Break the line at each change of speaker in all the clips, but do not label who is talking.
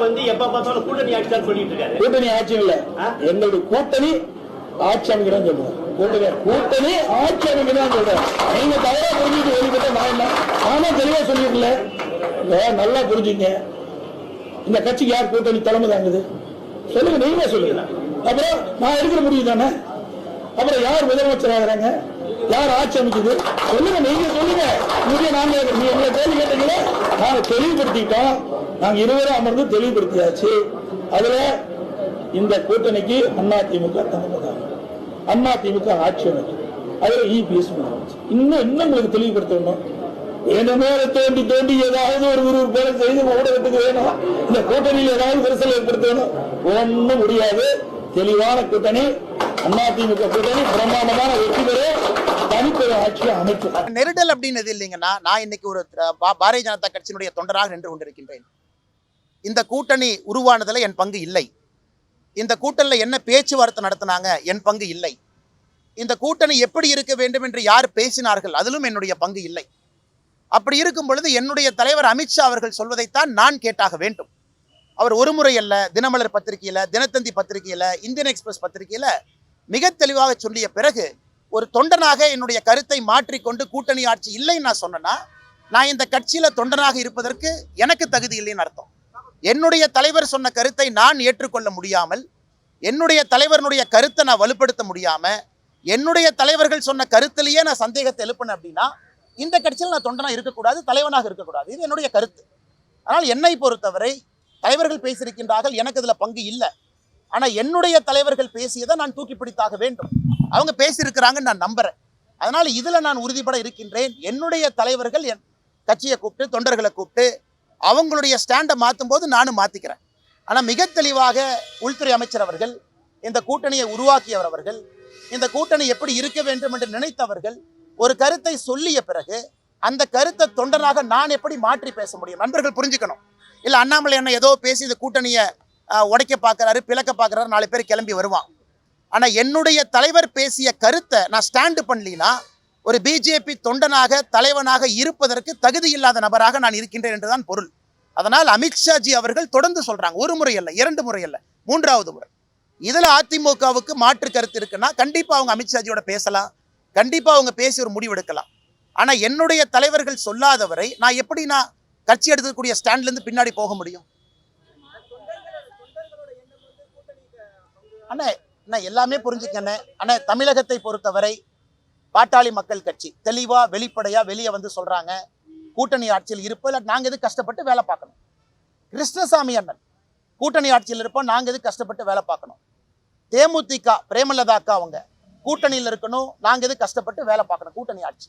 வந்து எப்ப பார்த்தாலும் கூட்டணி ஆட்சி தான் சொல்லிட்டு இருக்காரு
கூட்டணி ஆட்சி இல்ல. எங்களுடைய கூட்டணி ஆட்சி அமைக்கிறேன் சொல்லுவோம் கூட்டணி ஆட்சி அமைக்கிறேன் சொல்றேன் நீங்க தவறா புரிஞ்சுட்டு வெளிப்பட்ட நான் என்ன? நானே தெளிவா சொல்லிருக்கல நல்லா புரிஞ்சுங்க. இந்த கட்சிக்கு யார் கூட்டணி தலைமை தாங்குது? சொல்லுங்க நீங்க சொல்லுங்க. அப்புறம் நான் எடுக்கிற முடிவு தானே? அப்புறம் யார் முதலமைச்சர் ஆகுறாங்க? யார் ஆட்சி அமைக்குது? சொல்லுங்க நீங்க சொல்லுங்க. இங்கே நாங்க நீ எங்களை கேள்வி கேட்டீங்களே நாங்க தெளிவுபடுத்திட்டோம் நாங்க இருவரும் அமர்ந்து தெளிவுபடுத்தியாச்சு. அதுல இந்த கூட்டணிக்கு அதிமுக திமுக அண்ணா திமுக ஆட்சி அமைக்கும். அதுல இபிஎஸ் இன்னும் இன்னும் உங்களுக்கு தெளிவுபடுத்தணும் வேணுமே. தோண்டி தோண்டி ஏதாவது ஒரு ஒரு பேரை செய்து ஊடகத்துக்கு வேணும். இந்த கூட்டணியில் ஏதாவது விரிசல் ஏற்படுத்தணும் ஒண்ணும் முடியாது. தெளிவான கூட்டணி அதிமுக கூட்டணி பிரம்மாண்டமான வெற்றி பெறும்
நெருடல் அப்படின்னு எது இல்லைங்கன்னா நான் இன்னைக்கு ஒரு பா- பாரதிய ஜனதா கட்சியினுடைய தொண்டராக நின்று கொண்டிருக்கின்றேன். இந்த கூட்டணி உருவானதில் என் பங்கு இல்லை. இந்த கூட்டணியில் என்ன பேச்சுவார்த்தை நடத்தினாங்க என் பங்கு இல்லை. இந்த கூட்டணி எப்படி இருக்க வேண்டும் என்று யார் பேசினார்கள் அதிலும் என்னுடைய பங்கு இல்லை. அப்படி இருக்கும் பொழுது என்னுடைய தலைவர் அமித்ஷா அவர்கள் சொல்வதைத்தான் நான் கேட்டாக வேண்டும். அவர் ஒரு முறை அல்ல தினமலர் பத்திரிகையில் தினத்தந்தி பத்திரிகையில் இந்தியன் எக்ஸ்பிரஸ் பத்திரிகையில் மிக தெளிவாக சொல்லிய பிறகு ஒரு தொண்டனாக என்னுடைய கருத்தை மாற்றிக்கொண்டு கூட்டணி ஆட்சி இல்லைன்னு நான் சொன்னேன்னா நான் இந்த கட்சியில் தொண்டனாக இருப்பதற்கு எனக்கு தகுதி இல்லைன்னு அர்த்தம். என்னுடைய தலைவர் சொன்ன கருத்தை நான் ஏற்றுக்கொள்ள முடியாமல் என்னுடைய தலைவருடைய கருத்தை நான் வலுப்படுத்த முடியாமல் என்னுடைய தலைவர்கள் சொன்ன கருத்திலேயே நான் சந்தேகத்தை எழுப்பினேன் அப்படின்னா இந்த கட்சியில் நான் தொண்டனாக இருக்கக்கூடாது தலைவனாக இருக்கக்கூடாது. இது என்னுடைய கருத்து. ஆனால் என்னை பொறுத்தவரை தலைவர்கள் பேசியிருக்கின்றார்கள் எனக்கு இதுல பங்கு இல்லை. ஆனா என்னுடைய தலைவர்கள் பேசியதை நான் தூக்கி பிடித்தாக வேண்டும். அவங்க பேசியிருக்கிறாங்கன்னு நான் நம்புறேன். அதனால் இதுல நான் உறுதிப்பட இருக்கின்றேன். என்னுடைய தலைவர்கள் என் கட்சியை கூப்பிட்டு தொண்டர்களை கூப்பிட்டு அவங்களுடைய ஸ்டாண்டை மாற்றும் போது நானும் மாற்றிக்கிறேன் ஆனால் மிக தெளிவாக உள்துறை அமைச்சர் அவர்கள் இந்த கூட்டணியை உருவாக்கியவர் அவர்கள் இந்த கூட்டணி எப்படி இருக்க வேண்டும் என்று நினைத்தவர்கள் ஒரு கருத்தை சொல்லிய பிறகு அந்த கருத்தை தொண்டனாக நான் எப்படி மாற்றி பேச முடியும்? நண்பர்கள் புரிஞ்சுக்கணும். இல்லை அண்ணாமலை என்ன ஏதோ பேசி இந்த கூட்டணியை உடைக்க பார்க்கறாரு பிளக்க பார்க்குறாரு நாலு பேர் கிளம்பி வருவான். ஆனால் என்னுடைய தலைவர் பேசிய கருத்தை நான் ஸ்டாண்டு பண்ணலினா ஒரு பிஜேபி தொண்டனாக தலைவனாக இருப்பதற்கு தகுதி இல்லாத நபராக நான் இருக்கின்றேன் என்றுதான் பொருள். அதனால் அமித்ஷாஜி அவர்கள் தொடர்ந்து சொல்றாங்க. ஒரு முறை அல்ல இரண்டு முறை அல்ல மூன்றாவது முறை. இதில் அதிமுகவுக்கு மாற்று கருத்து இருக்குன்னா கண்டிப்பாக அவங்க அமித்ஷாஜியோட பேசலாம். கண்டிப்பாக அவங்க பேசி ஒரு முடிவெடுக்கலாம் ஆனால் ஆனா என்னுடைய தலைவர்கள் சொல்லாதவரை நான் எப்படி நான் கட்சி எடுக்கக்கூடிய ஸ்டாண்ட்லேருந்து பின்னாடி போக முடியும்? அண்ணே அண்ணா எல்லாமே புரிஞ்சுக்கண்ணே அண்ணே தமிழகத்தை பொறுத்தவரை பாட்டாளி மக்கள் கட்சி தெளிவாக வெளிப்படையாக வெளியே வந்து சொல்றாங்க. கூட்டணி ஆட்சியில் இருப்போம். இல்லை நாங்கள் எது கஷ்டப்பட்டு வேலை பார்க்கணும்? கிருஷ்ணசாமி அண்ணன் கூட்டணி ஆட்சியில் இருப்போம். நாங்கள் எது கஷ்டப்பட்டு வேலை பார்க்கணும்? தேமுதிக பிரேமலதா அக்கா அவங்க கூட்டணியில் இருக்கணும். நாங்கள் எது கஷ்டப்பட்டு வேலை பார்க்கணும்? கூட்டணி ஆட்சி.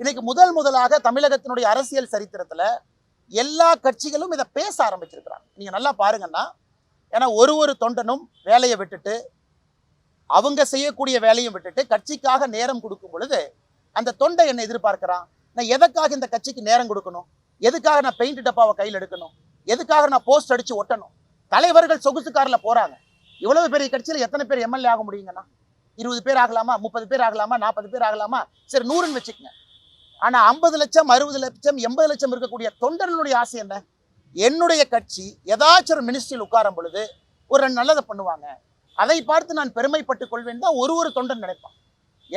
இன்னைக்கு முதல் முதலாக தமிழகத்தினுடைய அரசியல் சரித்திரத்தில் எல்லா கட்சிகளும் இதை பேச ஆரம்பிச்சிருக்கிறாங்க. நீங்கள் நல்லா பாருங்கன்னா ஏன்னா ஒரு ஒரு தொண்டனும் வேலையை விட்டுட்டு அவங்க செய்யக்கூடிய வேலையும் விட்டுட்டு கட்சிக்காக நேரம் கொடுக்கும் பொழுது அந்த தொண்டை என்ன எதிர்பார்க்கிறான். நான் எதற்காக இந்த கட்சிக்கு நேரம் கொடுக்கணும்? எதுக்காக நான் பெயிண்ட் டப்பாவை கையில் எடுக்கணும்? எதுக்காக நான் போஸ்ட் அடிச்சு ஒட்டணும்? தலைவர்கள் சொகுசு கார்ல போறாங்க. இவ்வளவு பெரிய கட்சியில் எத்தனை பேர் எம்எல்ஏ ஆக முடியுங்கண்ணா இருபது பேர் ஆகலாமா? முப்பது பேர் ஆகலாமா? நாற்பது பேர் ஆகலாமா? சரி நூறுன்னு வச்சுக்கோங்க. ஆனா ஐம்பது லட்சம் அறுபது லட்சம் எண்பது லட்சம் இருக்கக்கூடிய தொண்டர்களுடைய ஆசை என்ன? என்னுடைய கட்சி ஏதாச்சும் ஒரு மினிஸ்ட்ரியில் உட்காரும் பொழுது ஒரு நல்லதை பண்ணுவாங்க. அதை பார்த்து நான் பெருமைப்பட்டுக் கொள்வேன் தான் ஒரு ஒரு தொண்டன் நினைப்பான்.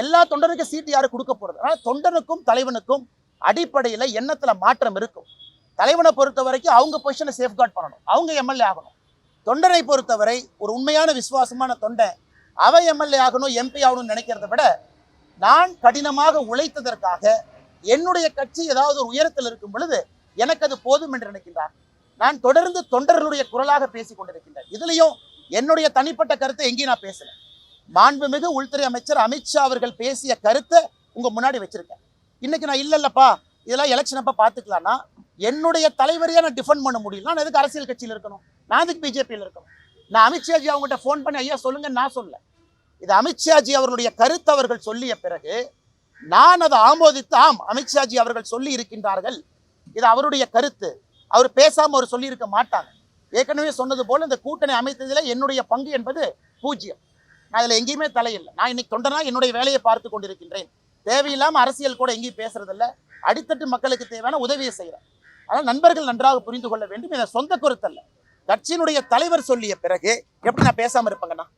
எல்லா தொண்டனுக்கும் சீட்டு யாரும் கொடுக்க போகிறது ஆனால் தொண்டனுக்கும் தலைவனுக்கும் அடிப்படையில் எண்ணத்துல மாற்றம் இருக்கும். தலைவனை பொறுத்த வரைக்கும் அவங்க பொசிஷனை சேஃப்கார்ட் பண்ணணும். அவங்க எம்எல்ஏ ஆகணும். தொண்டனை பொறுத்தவரை ஒரு உண்மையான விசுவாசமான தொண்டன் அவ எம்எல்ஏ ஆகணும் எம்பி ஆகணும்னு நினைக்கிறத விட நான் கடினமாக உழைத்ததற்காக என்னுடைய கட்சி ஏதாவது ஒரு உயரத்தில் இருக்கும் பொழுது எனக்கு அது போதும் என்று நினைக்கின்றார். நான் தொடர்ந்து தொண்டர்களுடைய குரலாக பேசிக் கொண்டிருக்கின்றேன். இதுலயும் என்னுடைய தனிப்பட்ட கருத்தை எங்கேயும் நான் பேசல. மாண்புமிகு உள்துறை அமைச்சர் அமித்ஷா அவர்கள் பேசிய கருத்தை உங்க முன்னாடி வச்சிருக்கேன். இன்னைக்கு நான் இல்ல இல்லப்பா இதெல்லாம் எலெக்ஷன் அப்ப பாத்துக்கலாம்னா என்னுடைய தலைவரையே நான் டிஃபெண்ட் பண்ண முடியல நான் எதுக்கு அரசியல் கட்சியில் இருக்கணும்? நான் எதுக்கு பிஜேபியில் இருக்கணும்? நான் அமித்ஷாஜி அவங்ககிட்ட ஃபோன் பண்ணி ஐயா சொல்லுங்க நான் சொல்ல இது அமித்ஷாஜி அவர்களுடைய கருத்து அவர்கள் சொல்லிய பிறகு நான் அதை ஆமோதித்து ஆம் அமித்ஷாஜி அவர்கள் சொல்லி இருக்கின்றார்கள். இது அவருடைய கருத்து. அவர் பேசாம அவர் சொல்லி இருக்க மாட்டாங்க. ஏற்கனவே சொன்னது போல இந்த கூட்டணி அமைத்ததில் என்னுடைய பங்கு என்பது பூஜ்ஜியம். நான் அதில் எங்கேயுமே தலையில்லை. நான் இன்னைக்கு தொண்டனா என்னுடைய வேலையை பார்த்து கொண்டிருக்கின்றேன். தேவையில்லாம அரசியல் கூட எங்கேயும் பேசுறதில்ல. அடித்தட்டு மக்களுக்கு தேவையான உதவியை செய்கிறேன் ஆனால் நண்பர்கள் நன்றாக புரிந்து கொள்ள வேண்டும். இதை சொந்த கருத்தல்ல. கட்சியினுடைய தலைவர் சொல்லிய பிறகு எப்படி நான் பேசாம இருப்பேங்கண்ணா?